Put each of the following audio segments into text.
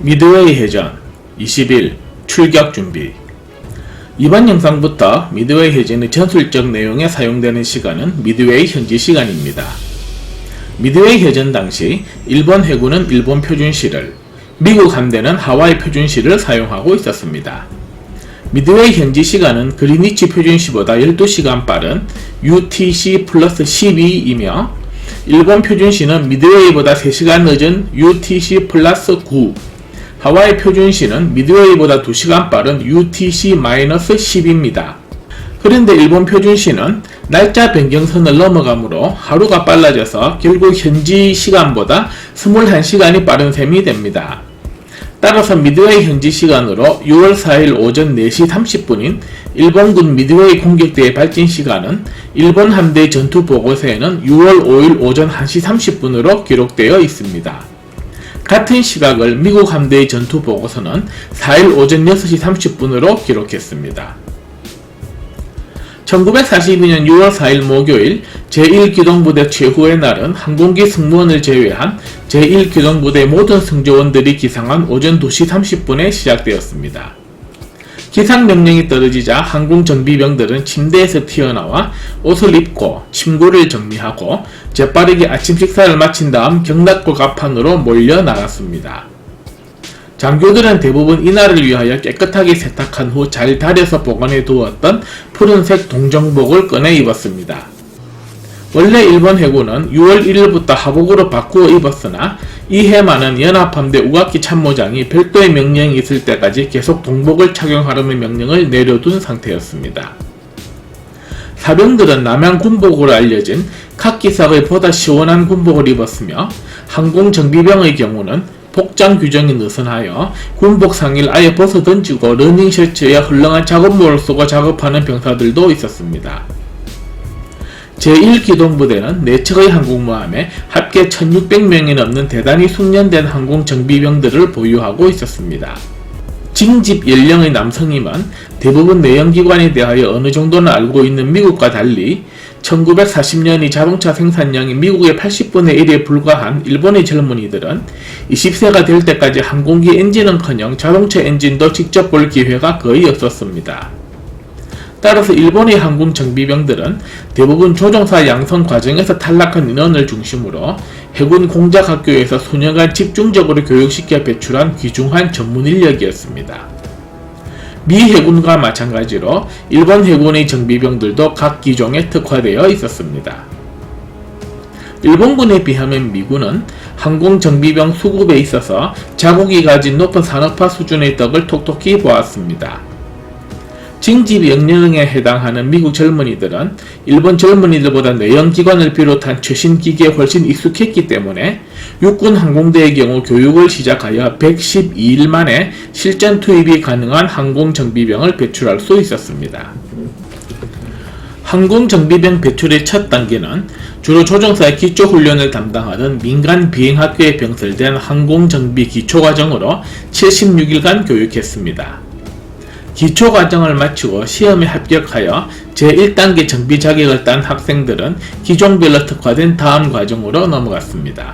미드웨이 해전 20일 출격 준비 이번 영상부터 미드웨이 해전의 전술적 내용에 사용되는 시간은 미드웨이 현지 시간입니다. 미드웨이 해전 당시 일본 해군은 일본 표준시를, 미국 함대는 하와이 표준시를 사용하고 있었습니다. 미드웨이 현지 시간은 그리니치 표준시보다 12시간 빠른 UTC 플러스 12이며 일본 표준시는 미드웨이보다 3시간 늦은 UTC 플러스 9, 하와이 표준시는 미드웨이보다 2시간 빠른 UTC-10입니다. 그런데 일본 표준시는 날짜 변경선을 넘어가므로 하루가 빨라져서 결국 현지 시간보다 21시간이 빠른 셈이 됩니다. 따라서 미드웨이 현지 시간으로 6월 4일 오전 4시 30분인 일본군 미드웨이 공격대의 발진 시간은 일본 함대 전투 보고서에는 6월 5일 오전 1시 30분으로 기록되어 있습니다. 같은 시각을 미국 함대의 전투 보고서는 4일 오전 6시 30분으로 기록했습니다. 1942년 6월 4일 목요일 제1기동부대 최후의 날은 항공기 승무원을 제외한 제1기동부대 모든 승조원들이 기상한 오전 2시 30분에 시작되었습니다. 기상 명령이 떨어지자 항공 정비병들은 침대에서 튀어나와 옷을 입고 침구를 정리하고 재빠르게 아침 식사를 마친 다음 경락고 갑판으로 몰려 나갔습니다. 장교들은 대부분 이날을 위하여 깨끗하게 세탁한 후 잘 다려서 보관해 두었던 푸른색 동정복을 꺼내 입었습니다. 원래 일본 해군은 6월 1일부터 하복으로 바꾸어 입었으나 이 해마는 연합함대 우각기 참모장이 별도의 명령이 있을 때까지 계속 동복을 착용하라는 명령을 내려둔 상태였습니다. 사병들은 남양 군복으로 알려진 카키색의 보다 시원한 군복을 입었으며 항공 정비병의 경우는 복장 규정이 느슨하여 군복 상의를 아예 벗어 던지고 러닝 셔츠에 헐렁한 작업복을 쓰고 작업하는 병사들도 있었습니다. 제1기동부대는 4척의 항공모함에 합계 1600명이 넘는 대단히 숙련된 항공 정비병들을 보유하고 있었습니다. 징집 연령의 남성이면 대부분 내연기관에 대하여 어느 정도는 알고 있는 미국과 달리 1940년이 자동차 생산량이 미국의 80분의 1에 불과한 일본의 젊은이들은 20세가 될 때까지 항공기 엔진은커녕 자동차 엔진도 직접 볼 기회가 거의 없었습니다. 따라서 일본의 항공 정비병들은 대부분 조종사 양성 과정에서 탈락한 인원을 중심으로 해군 공작학교에서 수년간 집중적으로 교육시켜 배출한 귀중한 전문 인력이었습니다. 미 해군과 마찬가지로 일본 해군의 정비병들도 각 기종에 특화되어 있었습니다. 일본군에 비하면 미군은 항공 정비병 수급에 있어서 자국이 가진 높은 산업화 수준의 떡을 톡톡히 보았습니다. 징집 영령에 해당하는 미국 젊은이들은 일본 젊은이들보다 내연기관을 비롯한 최신 기기에 훨씬 익숙했기 때문에 육군 항공대의 경우 교육을 시작하여 112일 만에 실전 투입이 가능한 항공 정비병을 배출할 수 있었습니다. 항공 정비병 배출의 첫 단계는 주로 조종사의 기초 훈련을 담당하던 민간 비행학교에 병설된 항공 정비 기초 과정으로 76일간 교육했습니다. 기초 과정을 마치고 시험에 합격하여 제1단계 정비 자격을 딴 학생들은 기종별로 특화된 다음 과정으로 넘어갔습니다.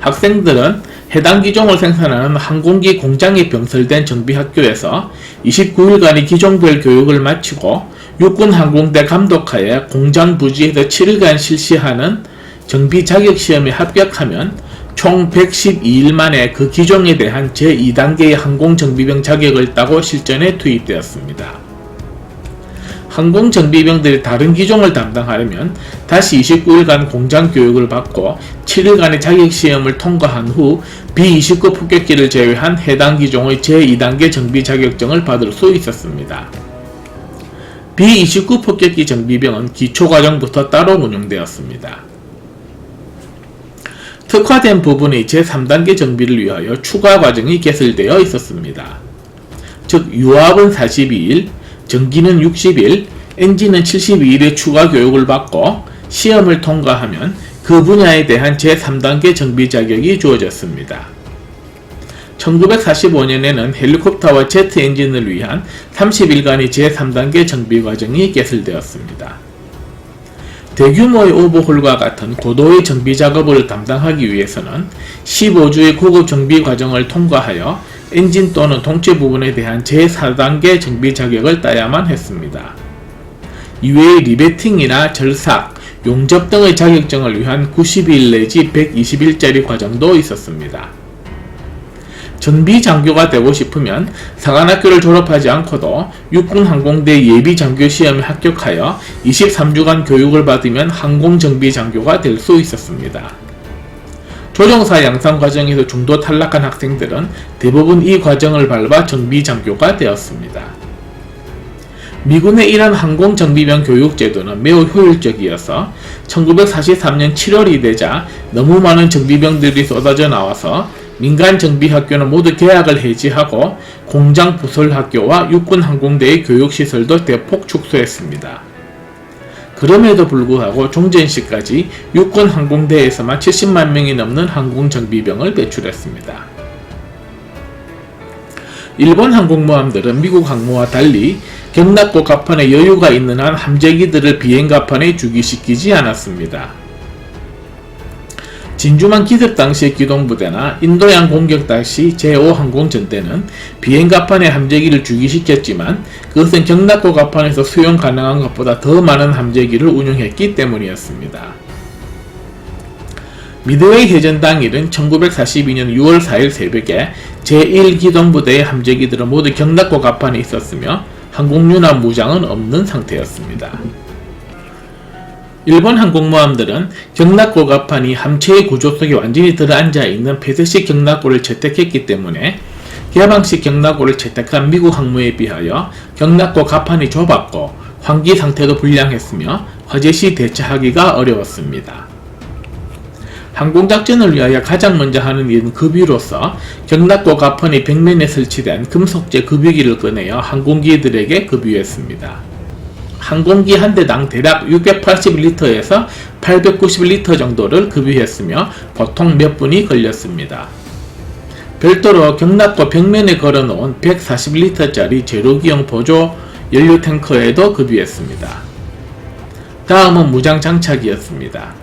학생들은 해당 기종을 생산하는 항공기 공장에 병설된 정비학교에서 29일간의 기종별 교육을 마치고 육군 항공대 감독하에 공장 부지에서 7일간 실시하는 정비 자격 시험에 합격하면 총 112일 만에 그 기종에 대한 제2단계의 항공정비병 자격을 따고 실전에 투입되었습니다. 항공정비병들이 다른 기종을 담당하려면 다시 29일간 공장 교육을 받고 7일간의 자격시험을 통과한 후 B-29 폭격기를 제외한 해당 기종의 제2단계 정비 자격증을 받을 수 있었습니다. B-29 폭격기 정비병은 기초과정부터 따로 운영되었습니다. 특화된 부분의 제3단계 정비를 위하여 추가 과정이 개설되어 있었습니다. 즉 유압은 42일, 전기는 60일, 엔진은 72일의 추가 교육을 받고 시험을 통과하면 그 분야에 대한 제3단계 정비 자격이 주어졌습니다. 1945년에는 헬리콥터와 제트 엔진을 위한 30일간의 제3단계 정비 과정이 개설되었습니다. 대규모의 오버홀과 같은 고도의 정비 작업을 담당하기 위해서는 15주의 고급 정비 과정을 통과하여 엔진 또는 동체 부분에 대한 제4단계 정비 자격을 따야만 했습니다. 이외에 리베팅이나 절삭, 용접 등의 자격증을 위한 90일 내지 120일짜리 과정도 있었습니다. 전비 장교가 되고 싶으면 사관학교를 졸업하지 않고도 육군항공대 예비 장교 시험에 합격하여 23주간 교육을 받으면 항공정비 장교가 될 수 있었습니다. 조종사 양성 과정에서 중도 탈락한 학생들은 대부분 이 과정을 밟아 정비 장교가 되었습니다. 미군의 이런 항공정비병 교육제도는 매우 효율적이어서 1943년 7월이 되자 너무 많은 정비병들이 쏟아져 나와서 민간 정비학교는 모두 계약을 해지하고 공장 부설학교와 육군항공대의 교육시설도 대폭 축소했습니다. 그럼에도 불구하고 종전시까지 육군항공대에서만 70만 명이 넘는 항공정비병을 배출했습니다. 일본 항공모함들은 미국 항모와 달리 경납고 갑판에 여유가 있는 한 함재기들을 비행 갑판에 주기시키지 않았습니다. 진주만 기습 당시의 기동부대나 인도양 공격 당시 제5항공전대는 비행 갑판에 함재기를 주기시켰지만 그것은 경납고 갑판에서 수용 가능한 것보다 더 많은 함재기를 운용했기 때문이었습니다. 미드웨이 해전 당일은 1942년 6월 4일 새벽에 제1기동부대의 함재기들은 모두 경납고 갑판에 있었으며 항공유나 무장은 없는 상태였습니다. 일본 항공모함들은 경납고 갑판이 함체의 구조 속에 완전히 들어앉아 있는 폐쇄식 경납고를 채택했기 때문에 개방식 경납고를 채택한 미국 항모에 비하여 경납고 갑판이 좁았고 환기 상태도 불량했으며 화재 시 대처하기가 어려웠습니다. 항공작전을 위하여 가장 먼저 하는 일은 급유로서 경납고 갑판이 벽면에 설치된 금속재 급유기를 꺼내어 항공기들에게 급유했습니다. 항공기 한 대당 대략 680리터에서 890리터 정도를 급유했으며 보통 몇 분이 걸렸습니다. 별도로 경납고 벽면에 걸어놓은 140리터짜리 제로기형 보조 연료 탱커에도 급유했습니다. 다음은 무장 장착이었습니다.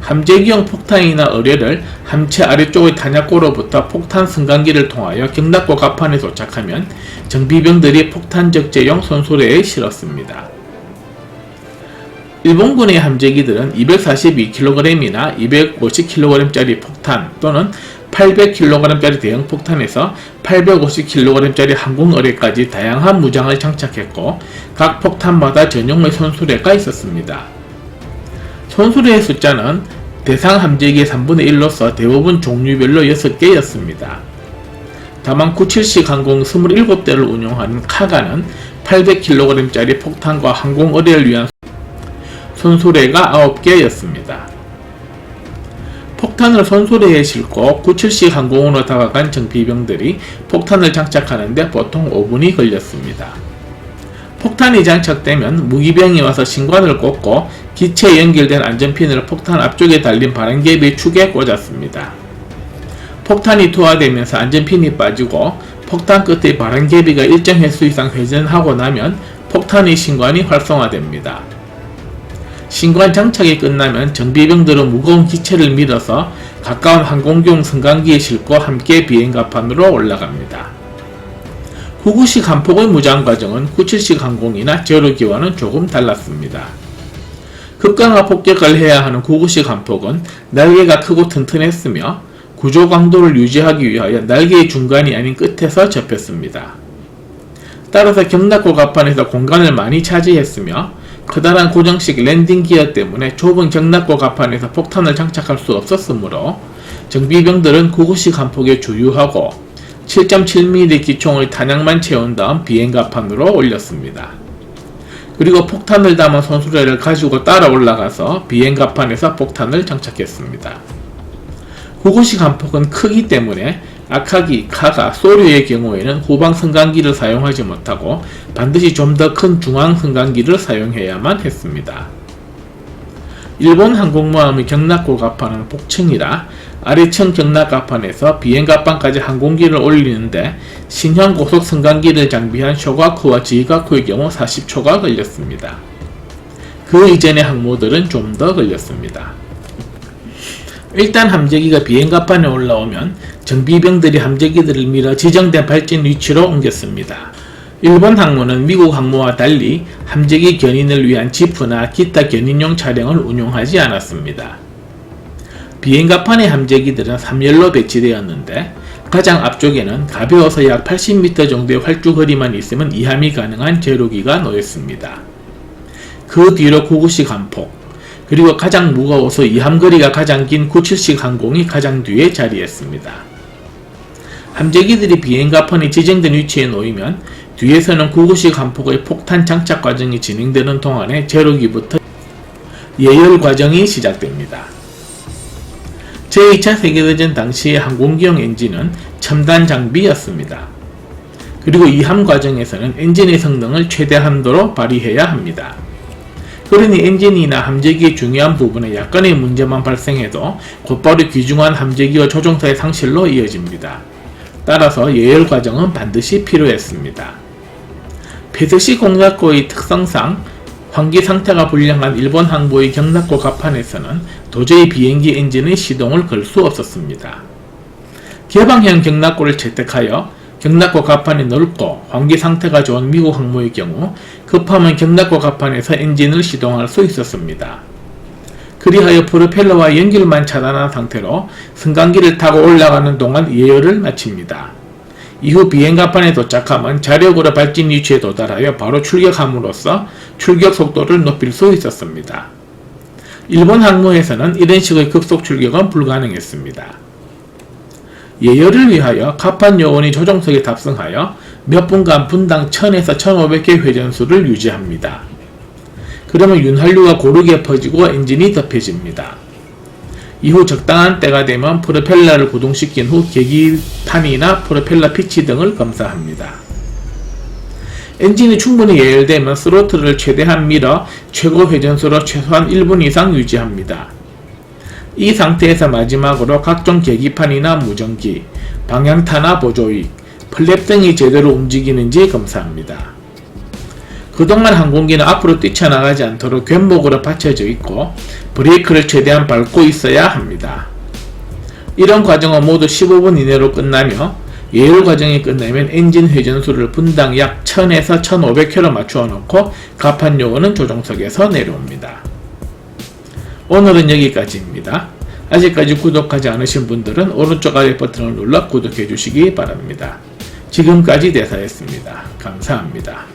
함재기형 폭탄이나 어뢰를 함체 아래쪽의 탄약고로부터 폭탄 승강기를 통하여 경납고 갑판에 도착하면 정비병들이 폭탄 적재용 손수레에 실었습니다. 일본군의 함재기들은 242kg이나 250kg짜리 폭탄 또는 800kg짜리 대형 폭탄에서 850kg짜리 항공어뢰까지 다양한 무장을 장착했고 각 폭탄마다 전용의 손수레가 있었습니다. 손수레의 숫자는 대상 함재기의 3분의 1로서 대부분 종류별로 6개였습니다. 다만 970 항공 27대를 운용하는 카가는 800kg짜리 폭탄과 항공어뢰를 위한 손수레가 9개였습니다. 폭탄을 손수레에 싣고 970 항공으로 다가간 정비병들이 폭탄을 장착하는데 보통 5분이 걸렸습니다. 폭탄이 장착되면 무기병이 와서 신관을 꽂고 기체에 연결된 안전핀을 폭탄 앞쪽에 달린 바람개비 축에 꽂았습니다. 폭탄이 투하되면서 안전핀이 빠지고 폭탄 끝의 바람개비가 일정 횟수 이상 회전하고 나면 폭탄의 신관이 활성화됩니다. 신관 장착이 끝나면 정비병들은 무거운 기체를 밀어서 가까운 항공기용 승강기에 싣고 함께 비행갑판으로 올라갑니다. 구구식 한폭의 무장 과정은 97식 항공이나 제로기와는 조금 달랐습니다. 급강하 폭격을 해야 하는 구구식 한폭은 날개가 크고 튼튼했으며 구조 강도를 유지하기 위하여 날개의 중간이 아닌 끝에서 접혔습니다. 따라서 경납고 갑판에서 공간을 많이 차지했으며 커다란 고정식 랜딩 기어 때문에 좁은 경납고 갑판에서 폭탄을 장착할 수 없었으므로 정비병들은 구구식 한폭에 주유하고 7.7mm 기총의 탄약만 채운 다음 비행갑판으로 올렸습니다. 그리고 폭탄을 담은 손수레를 가지고 따라 올라가서 비행갑판에서 폭탄을 장착했습니다. 구구식 한폭은 크기 때문에 아카기, 카가, 소류의 경우에는 후방 승강기를 사용하지 못하고 반드시 좀 더 큰 중앙 승강기를 사용해야만 했습니다. 일본 항공모함의 경납고 갑판은 복층이라 아래층 경납갑판에서 비행 갑판까지 항공기를 올리는데 신형 고속 승강기를 장비한 쇼가쿠와 지가쿠의 경우 40초가 걸렸습니다. 그그 이전의 항모들은 좀 더 걸렸습니다. 일단 함재기가 비행갑판에 올라오면 정비병들이 함재기들을 밀어 지정된 발진 위치로 옮겼습니다. 일본 항모는 미국 항모와 달리 함재기 견인을 위한 지프나 기타 견인용 차량을 운용하지 않았습니다. 비행갑판의 함재기들은 3열로 배치되었는데 가장 앞쪽에는 가벼워서 약 80m 정도의 활주 거리만 있으면 이함이 가능한 제로기가 놓였습니다. 그 뒤로 구구식 함폭, 그리고 가장 무거워서 이함거리가 가장 긴 97식 항공이 가장 뒤에 자리했습니다. 함재기들이 비행갑판이 지정된 위치에 놓이면 뒤에서는 구구식 함폭의 폭탄 장착 과정이 진행되는 동안에 제로기부터 예열 과정이 시작됩니다. 제2차 세계대전 당시의 항공기용 엔진은 첨단 장비였습니다. 그리고 이함 과정에서는 엔진의 성능을 최대 한도로 발휘해야 합니다. 그러니 엔진이나 함재기의 중요한 부분에 약간의 문제만 발생해도 곧바로 귀중한 함재기와 조종사의 상실로 이어집니다. 따라서 예열 과정은 반드시 필요했습니다. 페드시 공작고의 특성상 환기 상태가 불량한 일본 항모의 경락고 갑판에서는 도저히 비행기 엔진의 시동을 걸 수 없었습니다. 개방형 경락고를 채택하여 경락고 갑판이 넓고 환기 상태가 좋은 미국 항모의 경우 급하면 경락고 갑판에서 엔진을 시동할 수 있었습니다. 그리하여 프로펠러와 연결만 차단한 상태로 승강기를 타고 올라가는 동안 예열을 마칩니다. 이후 비행갑판에 도착하면 자력으로 발진 위치에 도달하여 바로 출격함으로써 출격 속도를 높일 수 있었습니다. 일본 항모에서는 이런 식의 급속 출격은 불가능했습니다. 예열을 위하여 갑판 요원이 조종석에 탑승하여 몇 분간 분당 1000에서 1500개 회전수를 유지합니다. 그러면 윤활유가 고르게 퍼지고 엔진이 덮여집니다. 이후 적당한 때가 되면 프로펠러를 구동시킨 후 계기판이나 프로펠러 피치 등을 검사합니다. 엔진이 충분히 예열되면 스로틀을 최대한 밀어 최고 회전수로 최소한 1분 이상 유지합니다. 이 상태에서 마지막으로 각종 계기판이나 무전기, 방향타나 보조익, 플랩 등이 제대로 움직이는지 검사합니다. 그동안 항공기는 앞으로 뛰쳐나가지 않도록 갯목으로 받쳐져 있고 브레이크를 최대한 밟고 있어야 합니다. 이런 과정은 모두 15분 이내로 끝나며 예열 과정이 끝나면 엔진 회전수를 분당 약 1000에서 1500km 맞추어 놓고 갑판 요원은 조종석에서 내려옵니다. 오늘은 여기까지입니다. 아직까지 구독하지 않으신 분들은 오른쪽 아래 버튼을 눌러 구독해 주시기 바랍니다. 지금까지 대사였습니다. 감사합니다.